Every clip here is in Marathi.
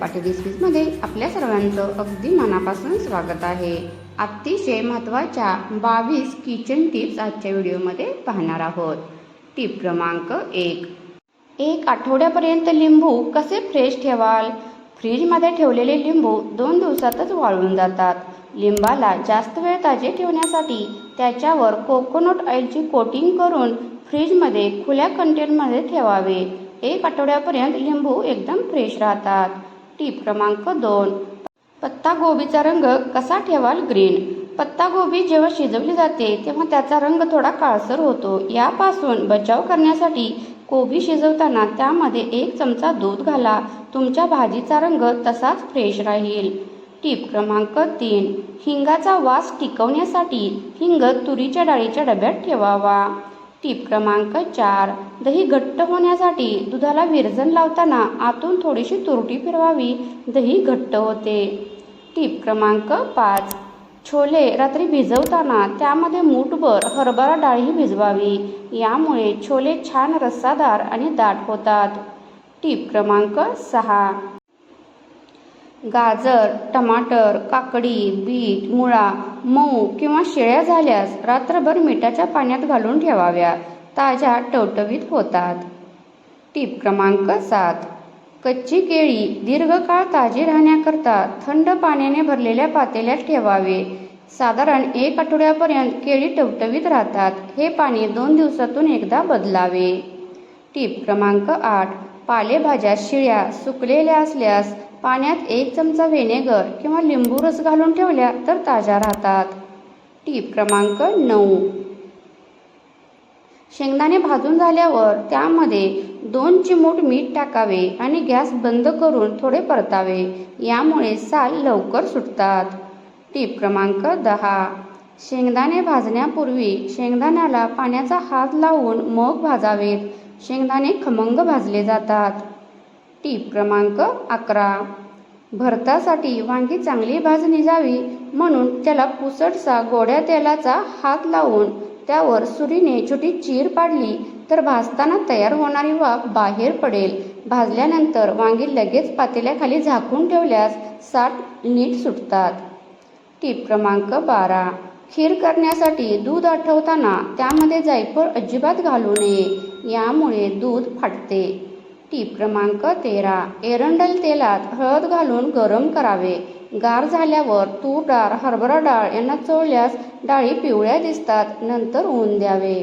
पाटील रेसिपीजमध्ये आपल्या सर्वांचं अगदी मनापासून स्वागत आहे. अतिशय महत्त्वाच्या बावीस किचन टिप्स आजच्या व्हिडिओमध्ये पाहणार आहोत. टिप क्रमांक एक. एक आठवड्यापर्यंत लिंबू कसे फ्रेश ठेवाल? फ्रीजमध्ये ठेवलेले लिंबू दोन दिवसातच वाळून जातात. लिंबाला जास्त वेळ ताजे ठेवण्यासाठी त्याच्यावर कोकोनट ऑइलची कोटिंग करून फ्रीजमध्ये खुल्या कंटेनरमध्ये ठेवावे. एक आठवड्यापर्यंत लिंबू एकदम फ्रेश राहतात. टीप क्रमांक दोन. पत्ता गोबीचा रंग कसा ठेवाल ग्रीन? पत्ता गोबी जेव्हा शिजवली जाते तेव्हा त्याचा रंग थोडा काळसर होतो. यापासून बचाव करण्यासाठी कोबी शिजवताना त्यामध्ये एक चमचा दूध घाला. तुमच्या भाजीचा रंग तसाच फ्रेश राहील. टीप क्रमांक तीन. हिंगाचा वास टिकवण्यासाठी हिंग तुरीच्या डाळीच्या डब्यात ठेवावा. टीप क्रमांक चार. दही घट्ट होण्यासाठी दुधाला विरजन लावताना आतून थोडीशी तुरटी फिरवावी. दही घट्ट होते. टीप क्रमांक पाच. छोले रात्री भिजवताना त्यामध्ये मूठभर हरभरा डाळही भिजवावी. यामुळे छोले छान रस्सादार आणि दाट होतात. टीप क्रमांक सहा. गाजर टमाटर काकडी बीट मुळा मऊ किंवा शिळ्या झाल्यास रात्रभर मिठाच्या पाण्यात घालून ठेवाव्या. ताज्या टवटवीत होतात. टीप क्रमांक सात. कच्ची केळी दीर्घकाळ ताजी राहण्याकरता थंड पाण्याने भरलेल्या पातेल्यात ठेवावे. साधारण एक आठवड्यापर्यंत केळी टवटवीत राहतात. हे पाणी दोन दिवसातून एकदा बदलावे. टीप क्रमांक आठ. पालेभाज्या शिळ्या सुकलेल्या असल्यास पाण्यात एक चमचा व्हिनेगर किंवा लिंबू रस घालून ठेवल्या तर ताज्या राहतात. टीप क्रमांक नऊ. शेंगदाणे भाजून झाल्यावर त्यामध्ये दोन चिमूट मीठ टाकावे आणि गॅस बंद करून थोडे परतावे. यामुळे साल लवकर सुटतात. टीप क्रमांक दहा. शेंगदाणे भाजण्यापूर्वी शेंगदाण्याला पाण्याचा हात लावून मग भाजावेत. शेंगदाणे खमंग भाजले जातात. टीप क्रमांक अकरा. भरतासाठी वांगी चांगली भाजली जावी म्हणून त्याला पुसटसा गोड्या तेलाचा हात लावून त्यावर सुरीने छोटी चीर पाडली तर भाजताना तयार होणारी वाफ बाहेर पडेल. भाजल्यानंतर वांगी लगेच पातेल्याखाली झाकून ठेवल्यास साठ नीट सुटतात. टीप क्रमांक बारा. खीर करण्यासाठी दूध आठवताना त्यामध्ये जायफळ अजिबात घालू नये. यामुळे दूध फाटते. टीप क्रमांक तेरा. एरंडल तेलात हळद घालून गरम करावे. गार झाल्यावर तूर डाळ हरभरा डाळ यांना चोळल्यास डाळी पिवळ्या दिसतात नंतर ऊन द्यावे.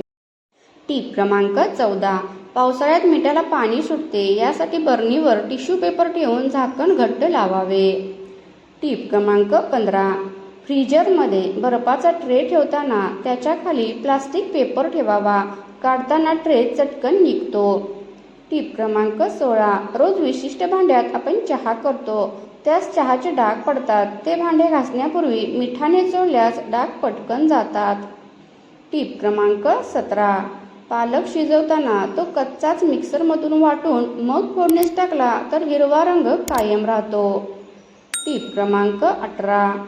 टीप क्रमांक चौदा. पावसाळ्यात मिठाला पाणी सुटते यासाठी बरणीवर टिश्यू पेपर ठेवून झाकण घट्ट लावावे. टीप क्रमांक पंधरा. फ्रीजरमध्ये बर्फाचा ट्रे ठेवताना त्याच्याखाली प्लास्टिक पेपर ठेवावा. काढताना ट्रे चटकन निघतो. टीप क्रमांक सोळा. रोज विशिष्ट भांड्यात आपण चहा करतो. त्यास चहाचे डाग पडतात. ते भांडे घासण्यापूर्वी मिठाने चोळल्यास डाग पटकन जातात. टीप क्रमांक सतरा. पालक शिजवताना तो कच्चाच मिक्सरमधून वाटून मग फोडणीस टाकला तर हिरवा रंग कायम राहतो. टीप क्रमांक अठरा.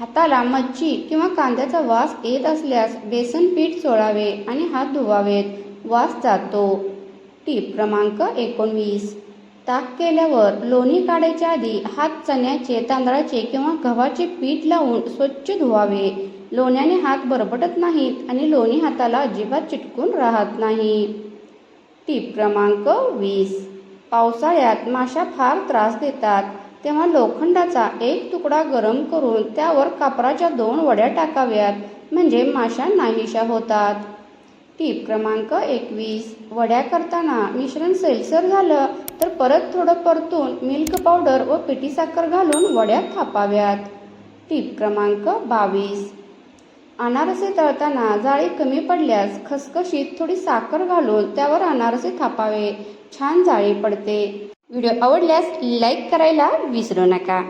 हाताला मच्छी किंवा कांद्याचा वास येत असल्यास बेसन पीठ चोळावे आणि हात धुवावेत. वास जातो. टीप क्रमांक एकोणवीस. ताक केल्यावर लोणी काढायच्या आधी हात चण्याचे तांदळाचे किंवा गव्हाचे पीठ लावून स्वच्छ धुवावे. लोण्याने हात बरबटत नाहीत आणि लोणी हाताला अजिबात चिटकून राहत नाही. टीप क्रमांक वीस. पावसाळ्यात माशा फार त्रास देतात. तेव्हा लोखंडाचा एक तुकडा गरम करून त्यावर कापराच्या दोन वड्या टाकाव्यात. म्हणजे माशा नाहीशा होतात. टीप क्रमांक एकवीस. वड्या करताना मिश्रण सैलसर झालं तर परत थोडं परतून मिल्क पावडर व पिठी साखर घालून वड्या थापाव्यात. टीप क्रमांक बावीस. अनारसे तळताना जाळी कमी पडल्यास खसखशीत थोडी साखर घालून त्यावर अनारसे थापावे. छान जाळी पडते. व्हिडिओ आवडल्यास लाईक करायला विसरू नका.